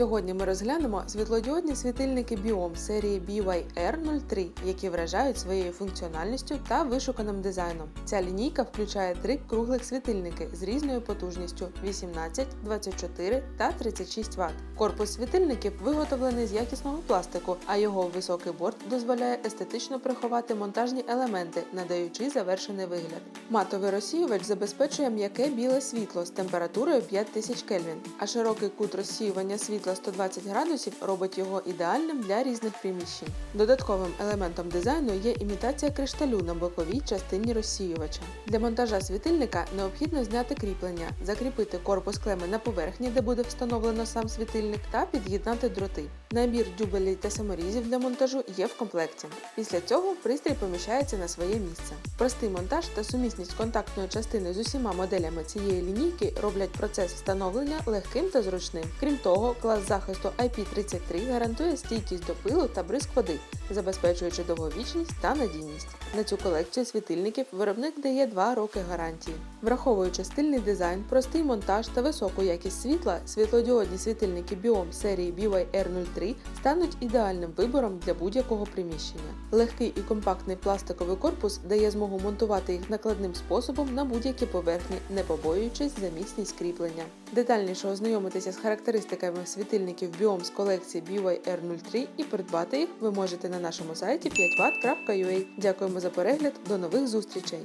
Сьогодні ми розглянемо світлодіодні світильники Biom серії BYR03, які вражають своєю функціональністю та вишуканим дизайном. Ця лінійка включає три круглих світильники з різною потужністю 18, 24 та 36 Вт. Корпус світильників виготовлений з якісного пластику, а його високий борт дозволяє естетично приховати монтажні елементи, надаючи завершений вигляд. Матовий розсіювач забезпечує м'яке біле світло з температурою 5000 Кельвін, а широкий кут розсіювання світла 120 градусів робить його ідеальним для різних приміщень. Додатковим елементом дизайну є імітація кришталю на боковій частині розсіювача. Для монтажа світильника необхідно зняти кріплення, закріпити корпус клеми на поверхні, де буде встановлено сам світильник, та під'єднати дроти. Набір дюбелей та саморізів для монтажу є в комплекті. Після цього пристрій поміщається на своє місце. Простий монтаж та сумісність контактної частини з усіма моделями цієї лінійки роблять процес встановлення легким та зручним. Крім того, клас захисту IP33 гарантує стійкість до пилу та бризк води, забезпечуючи довговічність та надійність. На цю колекцію світильників виробник дає 2 роки гарантії. Враховуючи стильний дизайн, простий монтаж та високу якість світла, світлодіодні світильники Biom серії BYR03 стануть ідеальним вибором для будь-якого приміщення. Легкий і компактний пластиковий корпус дає змогу монтувати їх накладним способом на будь-які поверхні, не побоюючись за міцність кріплення. Детальніше ознайомитися з характеристиками світильників Biom з колекції BYR03 і придбати їх ви можете на нашому сайті 5watt.ua. Дякуємо за перегляд, до нових зустрічей!